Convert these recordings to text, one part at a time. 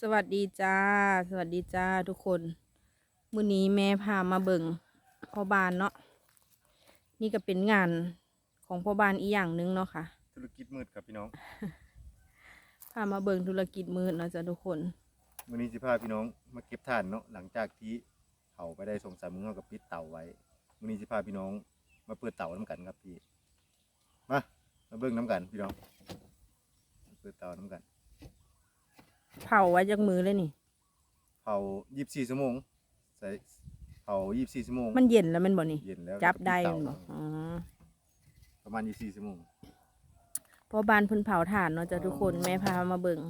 สวัสดีจ้า สวัสดีจ้าทุกคน มื้อนี้แม่พามาเบิ่งพ่อบ้านเนาะ นี่ก็เป็นงานของพ่อบ้านอีกอย่างหนึงเนาะค่ะ ธุรกิจมืดครับพี่น้องพามาเบิ่งธุรกิจมืดเนาะจ้าทุกคนมื้อนี้สิพาพี่น้องมาเก็บถ่านเนาะหลังจากที่เขาไปได้ส่งสามมื้อเรากับปิดเตาไว้มื้อนี้สิพาพี่น้องมาเปิดเตาน้ำกันครับพี่มามาเบิ่งน้ำกันพี่น้องมาเปิดเตาน้ำกัน เผาไว้จากมือเลยนี่ เผา24ชั่วโมงใส่เผา24ชั่วโมงมันเย็นแล้วแมันบ่นี่ เย็นแล้วจับได้ก็แมันปิบ่เตาอ๋อ ประมาณ24ชั่วโมงพ่อบ้านเพิ่นเผาถ่านเนาะจ้าทุกคนแม่พามาเบิ่ง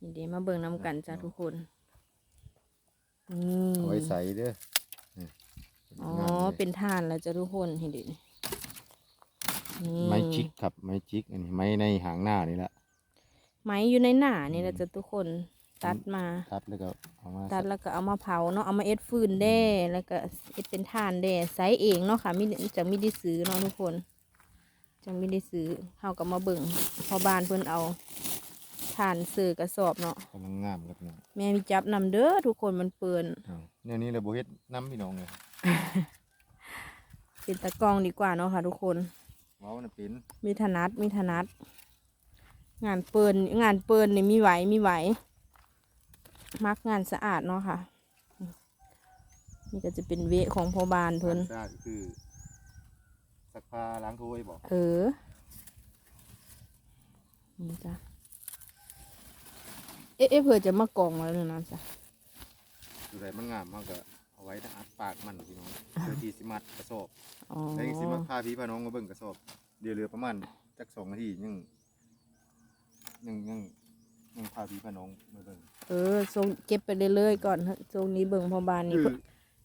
นี่เดี๋ยวมาเบิ่งน้กันจ้าทุกคนนี่เอาไว้ใส่เด้ออ๋อเป็นถ่านแล้วจ้าทุกคนเห็นดินี่ไม้จิกครับไม้จิกอันนี้ไม้ในหางหน้านี่แหละ ไม้อยู่ในหนานี่แหละจ้ะทุกคนตัดมา ตัดแล้วก็เอามาตัดแล้วก็เอามาเผาเนาะเอามาเอ็ดฟืนแด้แล้วก็เอ็ดเป็นถ่านแด้ใส่เองเนาะค่ะมิจังไม่ได้ซื้อเนาะทุกคนจังไม่ได้ซื้อเฮาก็มาเบิ่งพอบ้านเพิ่นเอาถ่านซื้อกระสอบเนาะกำลังงามครับพี่น้องแม่มีจับนำเด้อทุกคนมันเปื้อนอ้าวแนวนี้เลยบ่เฮ็ดน้ำพี่น้องเลยเป็นตะกร้องดีกว่าเนาะค่ะ ทุกคนเว้าน่ะเป็นมีถนัดมีถนัด งานเปิลงานเปิลนี่มีไหวมีไหว มักงานสะอาดเนาะค่ะ นี่ก็จะเป็นเวะของพ่อบานเพิ่นสะอาดก็คือซักผ้าล้างถ้วยบอกเออ นี่จ้ะเอ๊ะเอ๊ะเผื่อจะมากองแล้วเนี่ยนะจ้ะดูไรมันงามมันก็เอาไว้อัดปากมันพี่น้องเพื่อที่สิมัดกระสอบอ๋อแล้วยังสิมาพาพี่พาน้องมาเบิ่งกระสอบ เดี๋ยวเหลือประมาณจักสองนาทียัง ยังยังยังพาพี่พาน้องมาเบิ่งเออทรงเก็บไปเรื่อยๆก่อนเถอะทรงนี้เบิ่งพ่อบานนี่คือเพิ่น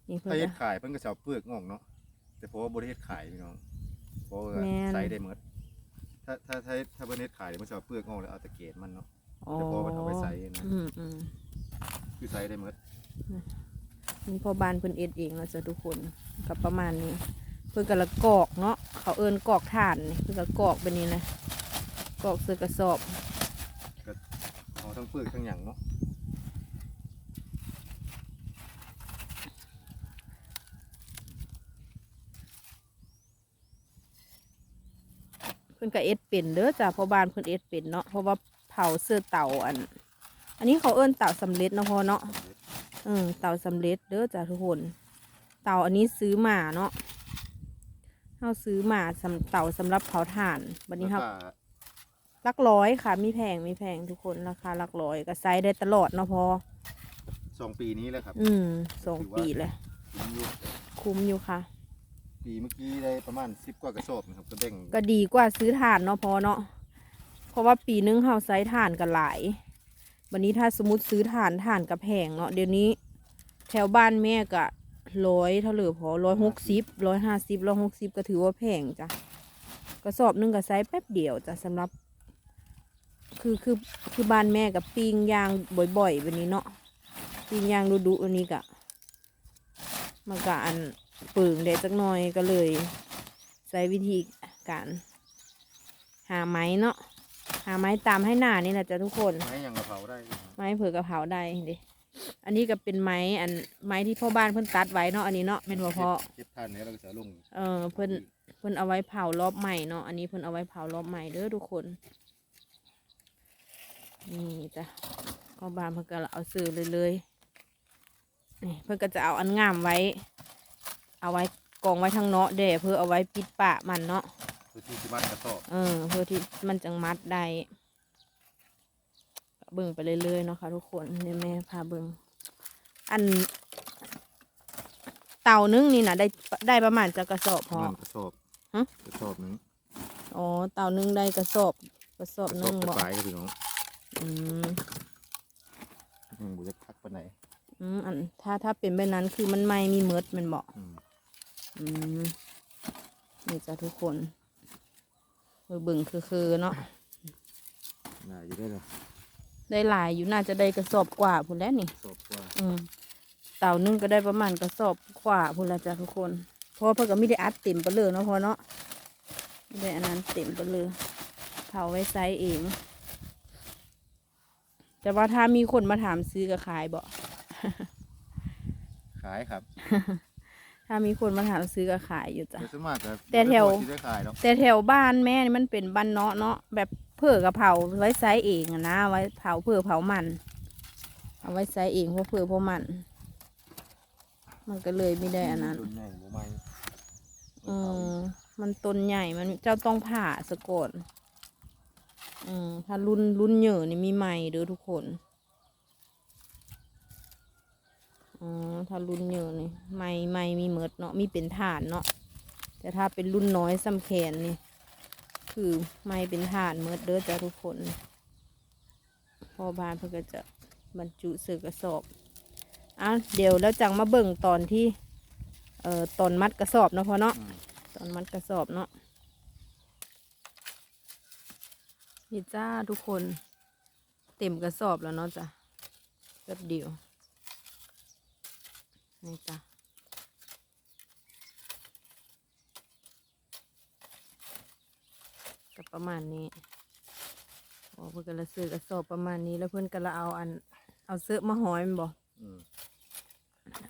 นี่เพิ่นถ้าเฮ็ดจะขายเพิ่นก็สิเอาเปลือกงอกเนาะแต่เพราะว่าบ่ได้เฮ็ดขายพี่น้องเพราะว่าแม่น ใส่ได้หมดถ้าถ้าถ้าถ้าเพิ่นเฮ็ดขายเดี๋ยวมันสิเอาเปลือกงอกแล้วเอาแตะเกศมันเนาะอ๋อแต่พอมันเอาไปใส่นะอืมอืมคือใส่ได้หมดนี่พ่อบานเพิ่นเอ็ดเองนะจ๊ะทุกคนกับประมาณนี้ เพิ่นก็ละกอกเนาะเขาเอิ้นกอกถ่านนี่เพิ่นก็กอกแบบนี้นะกอกเสื้อกระสอบเอา ทั้งเปลือกทั้งหยังเนาะเพิ่นก็เอ็ดเป็นเด้อจ้ะพ่อบ้านเพิ่นเอ็ดเป็นเนาะเพราะว่าเผาเสื้อเต่าอัน อันนี้เขาเอิ้นเต่าสำเร็จเนาะพ่อเนาะเออเต่าสำเร็จเด้อจ้ะทุกคน เต่าอันนี้ซื้อมาเนาะเฮาซื้อมาสำเต่าสำหรับเผาถ่านบัดนี้เฮาแล้วก็หลักร้อยค่ะ มีแพงมีแพงทุกคนราคาหลักร้อยก็ใช้ได้ตลอดเนาะพอสองปีนี้แหละครับ อืมสองถือว่าปีเลยผมอยู่คุ้มอยู่ค่ะ ปีเมื่อกี้ได้ประมาณสิบกว่ากระสอบนะครับก็เด้งก็ดีกว่าซื้อถ่านเนาะพอเนาะเพราะว่าปีนึงเฮาใช้ถ่านกันหลาย วันนี้ถ้าสมมติซื้อถ่านถ่านกับแพงเนาะเดี๋ยวนี้ แถวบ้านแม่ก็ร้อยเท่าเหลือพอร้อยหกสิบร้อยห้าสิบร้อยหกสิบก็ถือว่าแพงจ้ะกระสอบหนึงก็ใช้แป๊บเดียวจ้ะสำหรับ คือคือคือบ้านแม่กับปิ้งย่างบ่อยๆแบบนี้เนาะปิ้งย่างดุๆอันนี้ก็มันก็อันเปิงได้จักหน่อยก็เลยใช้วิธีการหาไม้เนาะหาไม้ตามให้หน้านี่แหละจ้ะทุกคน ไม้ยังกระเพราได้นะครับไม้เผือกกระเพราได้เดิอันนี้ก็เป็นไม้อันไม้ที่พ่อบ้านเพิ่นตัดไว้เนาะอันนี้เนาะเป็นหัวเพาะเก็บทานนี้เราก็จะลงเออเพิ่นเพิ่นเอาไว้เผารอบใหม่เนาะอันนี้เพิ่นเอาไว้เผารอบใหม่เด้อทุกคน นี่จ้ะพ่อบ้านเพิ่นก็เอาซื้อเลยเลยนี่เพิ่นก็จะเอาอันงามไว้ เอาไว้กองไว้ทางเนาะเด้เพื่อเอาไว้ปิดปากมันเนาะเพื่อที่จะมัดกระสอบเออ เพื่อที่มันจังมัดได้ก็เบิ่งไปเรื่อยๆเนาะค่ะทุกคนเดี๋ยวแม่พาเบิ่งอัน เต่านึงนี่นะได้ได้ประมาณจะกระสอบพอมันกระสอบฮะกระสอบหนึงอ๋อเต่านึงได้กระสอบกระสอบกระหสนึอบงกระบอกปลายครับพี่น้อง อืมบุจะพักไปไหนอืมอันถ้าถ้าเป็นแบบนั้นคือมันไม่มีเมิดมันบอกอืมอืมนี่จ้ะทุกคนเออเบิ่งคือคือเนาะน่าอยู่ได้เลยได้หลายอยู่น่าจะได้กระสอบกว่าพุ่นแล้วนี่กระสอบกว่าอืมเต่านึ่งก็ได้ประมาณกระสอบขวาพุ่นละจ้ะทุกคนเพราะเพิ่นก็ไม่ได้อัดเต็มไปเลยเนาะพอเนาะไม่ได้อันนั้นเต็มไปเลยเผาไว้ไซส์เอง แต่ว่าถ้ามีคนมาถามซื้อก็ขายบ่ ขายครับถ้ามีคนมาถามซื้อก็ขายอยู่จ้ะ แต่ส่วนมากก็แต่แถว ที่ได้ขายเนาะแต่แถวบ้านแม่นี่มันเป็นบ้านเนาะเนาะแบบเผื่อกระเผาไว้ไซส์เองอะนะไว้เผาเผื่อเผามัน เอาไว้ไซส์เองเพราะเผื่อเพราะมัน มันก็เลยไม่ได้อันนั้น รุ่นใหญ่บ่ใหม่อืมมันต้นใหญ่มันเจ้าต้องผ่าสะกด อืมถ้ารุ่นรุ่นเหยื่อนี่มีใหม่เด้อทุกคนอ๋อถ้ารุ่นเหยื่อนี่ใหม่ใหม่มีเมดเนาะมีเป็นฐานเนาะแต่ถ้าเป็นรุ่นน้อยซ้ำแขนนี่คือไม่เป็นฐานเมดเด้อจ้ะทุกคนพอบานเพื่อก็จะบรรจุเสือกระสอบอะเดี๋ยวแล้วจังมาเบิ่งตอนที่ เอ่อตอนมัดกระสอบเนาะพอเนาะอืมตอนมัดกระสอบเนาะ นี่จ้าทุกคน เต็มกระสอบแล้วเนาะจ้ะแป๊บเดียว นี่จ้ะก็ประมาณนี้โอ้เพื่อนก็ละซื้อกระสอบประมาณนี้ แล้วเพื่อนก็ละเอาอัน เอาเสื้อมาหอยแมันบอกอืม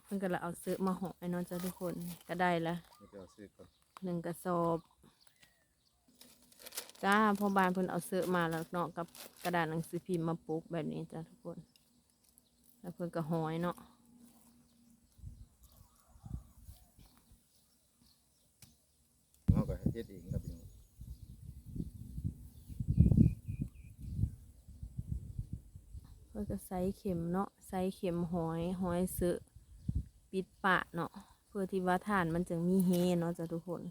เพื่อนก็ละเอาเสื้อมาหอยเนาะจ้ะทุกคนก็ได้ละ เดี๋ยวเอาซื้อก่อน หนึ่งกระสอบ จ้าพ่อบานเพิ่นเอาเสื้อมาแล้วเนาะกับกระดาษหนังสือพิมพ์มาปุกแบบนี้จ้าทุกคน แล้วเพิ่นก็ห้อยเนาะเราก็เฮ็ดเองครับพี่น้องเพิ่นก็ใส่เข็มเนาะใส่เข็มห้อยห้อยเสื้อปิดปะเนาะเพื่อที่ว่าฐานมันจะมีเฮเนาะจ้าทุกคน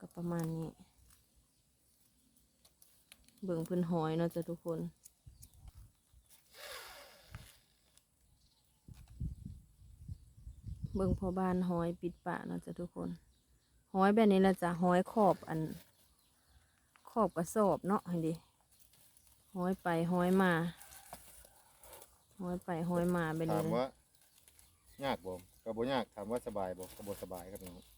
ก็ประมาณนี้ เบิ่งเพิ่นหอยเนาะจ้าทุกคนเบิ่งพอบ้านหอยปิดปะเนาะจ้ะทุกคนหอยแบบนี้ละจ้ะหอยขอบอัน ขอบกระสอบเนาะให้ดิหอยไปหอยมาหอยไปหอยมาไปเลถามว่ายากบ่ก็บ่ยากถามว่าสบายบ่ก็บ่สบายครับน้อง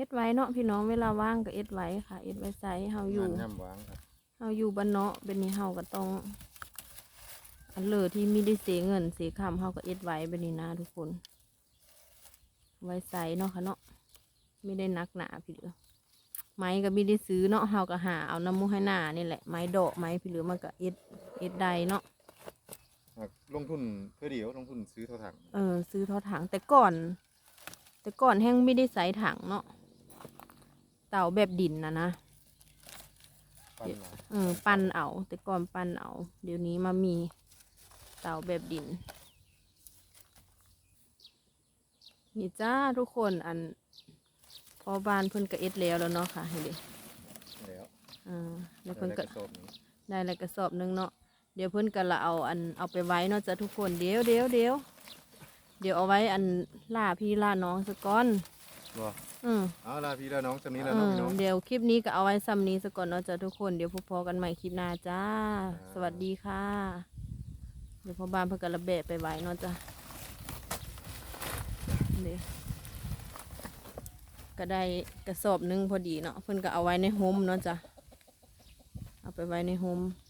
เอ็ดไว้เนาะพี่น้องเวลาว่างก็เอ็ดไว้ค่ะ เอ็ดไว้ใส่เฮาอยู่งานย่ำวางครับเฮาอยู่บ้านเนาะเป็นนี้เฮาก็ต้อง อันเลอที่มีได้เสียเงินเสียคำเฮาก็เอ็ดไว้เป็นนี้นะทุกคน ไว้ใส่เนาะค่ะเนาะไม่ได้นักหนาพี่เหลือไม้ก็ไม่ได้ซื้อเนาะเฮาก็หาเอาน้ำมูให้หน้านี่แหละไม้ดอกไม้พี่เหลือมันก็เอ็ดเอ็ดใดเนาะหากลงทุนเพื่อเดียวลงทุนซื้อเท่าถัง เออซื้อทอถังแต่ก่อน แต่ก่อนแห้งไม่ได้ใส่ถังเนาะ เต่าแบบดินนะนะปั้นหลายเออปั้นเอา แต่ก่อนปั้นเอา เดี๋ยวนี้มามีเต่าแบบดิน นี่จ้าทุกคนอันพอบ้านเพิ่นก็เอ็ดแล้วแล้วเนาะค่ะเห็นดิแล้วอ่าแล้วแต่เพิ่นได้ก็กระสอบนี้ได้แล้วกระสอบหนึงเนาะเดี๋ยวเพิ่นก็ละเอาอันเอาไปไว้เนาะจ้ะทุกคนเดี๋ยวเดี๋ยวเดี๋ยวเดี๋ยวเอาไว้อันล่าพี่ล่าน้องสะก่อนบ่ อืมเอาล่ะพี่แล้วน้องจำนี้เอแล้วเนาะอพี่น้อง เดี๋ยวคลิปนี้ก็เอาไว้ซ้ำนี้สะก่อนเนาะจ้ะทุกคน เดี๋ยวพบกันใหม่คลิปหน้าจ้า สวัสดีค่ะ เดี๋ยวพ่อบ้านเพิ่นก็ระเบะไปไว้เนาะจ้ะเดี๋ยวก็ได้กระสอบหนึงพอดีเนาะเพิ่นก็เอาไว้ในโฮมเนาะจ้ะเอาไปไว้ในโฮมอ